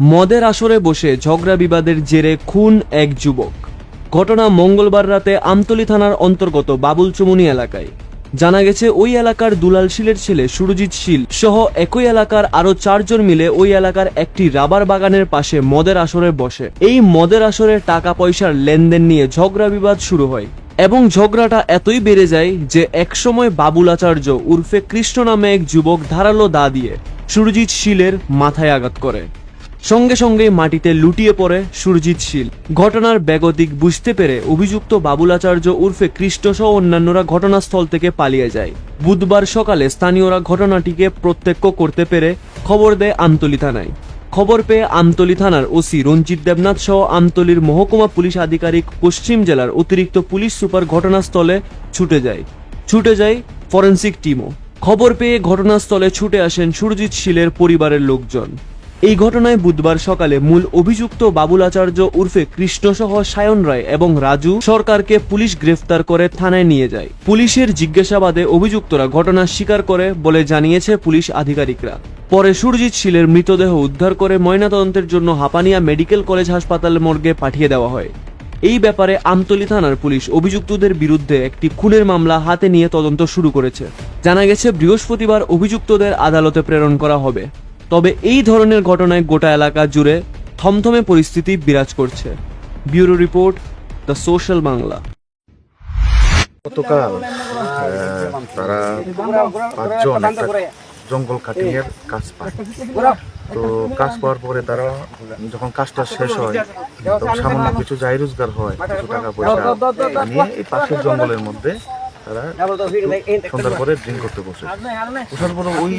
মদের আসরে বসে ঝগড়া বিবাদের জেরে খুন এক যুবক। ঘটনা মঙ্গলবার রাতে আমতলী থানার অন্তর্গত বাবুল চমুনি এলাকায়। জানা গেছে, ওই এলাকার দুলাল শীলের ছেলে সুরজিৎ শীল সহ একই এলাকার আরও চারজন মিলে ওই এলাকার একটি রাবার বাগানের পাশে মদের আসরে বসে। এই মদের আসরে টাকা পয়সার লেনদেন নিয়ে ঝগড়া বিবাদ শুরু হয় এবং ঝগড়াটা এতই বেড়ে যায় যে একসময় বাবুল আচার্য উর্ফে কৃষ্ণ নামে এক যুবক ধারালো দা দিয়ে সুরজিৎ শীলের মাথায় আঘাত করে। সঙ্গে সঙ্গে মাটিতে লুটিয়ে পড়ে সুরজিৎ শীল। ঘটনার বেগতিক বুঝতে পেরে অভিযুক্ত বাবুলাচার্য উর্ফে কৃষ্ণসহ অন্যান্যরা ঘটনাস্থল থেকে পালিয়ে যায়। বুধবার সকালে স্থানীয়রা ঘটনাটিকে প্রত্যক্ষ করতে পেরে খবর দেয় আমতলি থানায়। খবর পেয়ে আমতলি থানার ওসি রঞ্জিত দেবনাথ সহ আমতলীর মহকুমা পুলিশ আধিকারিক পশ্চিম জেলার অতিরিক্ত পুলিশ সুপার ঘটনাস্থলে ছুটে যায়। ছুটে যায় ফরেন্সিক টিমও। খবর পেয়ে ঘটনাস্থলে ছুটে আসেন সুরজিৎ শীলের পরিবারের লোকজন। এই ঘটনায় বুধবার সকালে মূল অভিযুক্ত বাবুল আচার্য উর্ফে কৃষ্ণসহ সায়ন রায় এবং রাজু সরকারকে পুলিশ গ্রেফতার করে থানায় নিয়ে যায়। পুলিশের জিজ্ঞাসাবাদে অভিযুক্তরা ঘটনা স্বীকার করে বলে জানিয়েছে পুলিশ আধিকারিকরা। পরে সুরজিৎ শীলের মৃতদেহ উদ্ধার করে ময়নাতদন্তের জন্য হাপানিয়া মেডিকেল কলেজ হাসপাতাল মর্গে পাঠিয়ে দেওয়া হয়। এই ব্যাপারে আমতলী থানার পুলিশ অভিযুক্তদের বিরুদ্ধে একটি খুনের মামলা হাতে নিয়ে তদন্ত শুরু করেছে। জানা গেছে, বৃহস্পতিবার অভিযুক্তদের আদালতে প্রেরণ করা হবে। তবে এই ধরনের ঘটনায় গোটা এলাকা জুড়ে থমথমে পরিস্থিতি বিরাজ করছে। Bureau report, the social Bangla. গতকাল তারা পাঁচজন একটা জঙ্গল কাটিংয়ের কাজ পায়। তো কাজ পাওয়ার পরে তারা যখন কাজটা শেষ হয়, তখন সামান্য কিছু যাই রোজগার হয়, কিছু টাকা পয়সা নিয়ে এই পাশের জঙ্গলের মধ্যে তারা সন্ধ্যার পরে ড্রিঙ্ক করতে বসে। বসার পরে ওই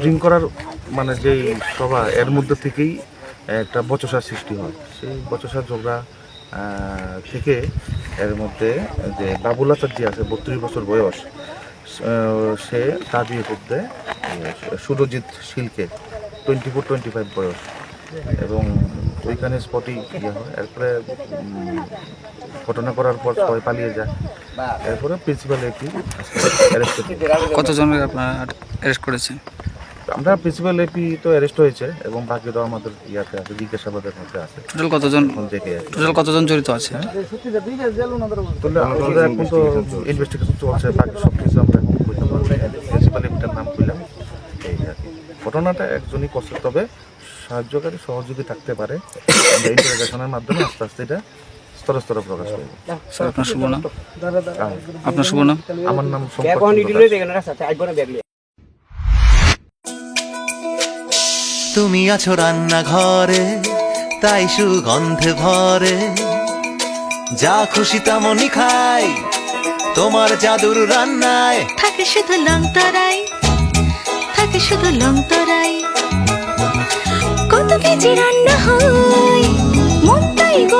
ড্রিঙ্ক করার মানে যেই সভা এর মধ্যে থেকেই একটা বচসার সৃষ্টি হয়। সেই বচসার ঝগড়া থেকে এর মধ্যে যে বাবুল আচার যে আছে বত্রিশ বছর বয়স সে তা দিয়ে করতে সুরজিৎ শিলকে টোয়েন্টি ফোর টোয়েন্টি ফাইভ বয়স। এবং ওইখানে স্পটই ইয়ে হয়। এরপরে ঘটনা করার পর সবাই পালিয়ে যায়। এরপরে প্রিন্সিপাল একটি কতজনের আপনারা অ্যারেস্ট করেছেন? আমরা প্রিন্সিপাল এপি তো অ্যারেস্ট হয়েছে এবং বাকিরাও আমাদের ইয়াতে আছে জিজ্ঞাসাবাদের মধ্যে আছে। টোটাল কতজন টোটাল কতজন জড়িত আছে? তাহলে আমাদের এখন তো ইনভেস্টিগেশন চলছে বাকি সব কিছু আমরা এখন কইতে পারব প্রিন্সিপাল এপিটার নাম কইলাম এই আর কি। ঘটনাটা একজনই করছে তবে সাহায্যকারী সহযোগী থাকতে পারে। আমরা ইন্টারোগেশনের মাধ্যমে আস্তে আস্তে এটা স্তরে স্তরে প্রকাশ করব স্যার আপনার শুভ নাম? আপনার শুভ নাম? আমার নাম তুমি আছো রান্নাঘরে তাই সুগন্ধে ভরে। যা খুশি তেমনই খাই তোমার জাদুর রান্নায়। থাকে শুধু লং তরাই থাকে শুধু লং তরাই। কত কেজি রান্না হয়?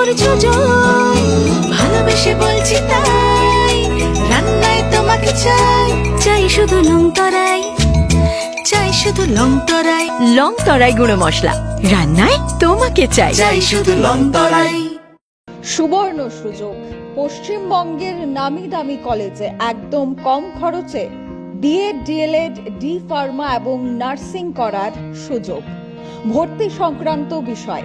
করছ জয়। ভালোবেসে বলছি তাই রান্নায় তোমাকে চাই। চাই শুধু লং তরাই চাই শুধু লং তরাই। লং তরাই গুঁড়ো মশলা রান্নায় তোমাকে চাই। চাই শুধু লন্তরাই সুবর্ণ সুযোগ পশ্চিমবঙ্গের নামি দামি কলেজে একদম কম খরচে বিএড ডিএলএড ডি ফার্মা এবং নার্সিং করার সুযোগ। ভর্তি সংক্রান্ত বিষয়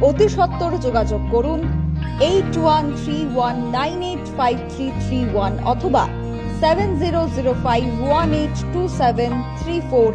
অতি সত্বর যোগাযোগ করুন eight one three one nine eight five three three one অথবা seven zero zero five one eight two seven three four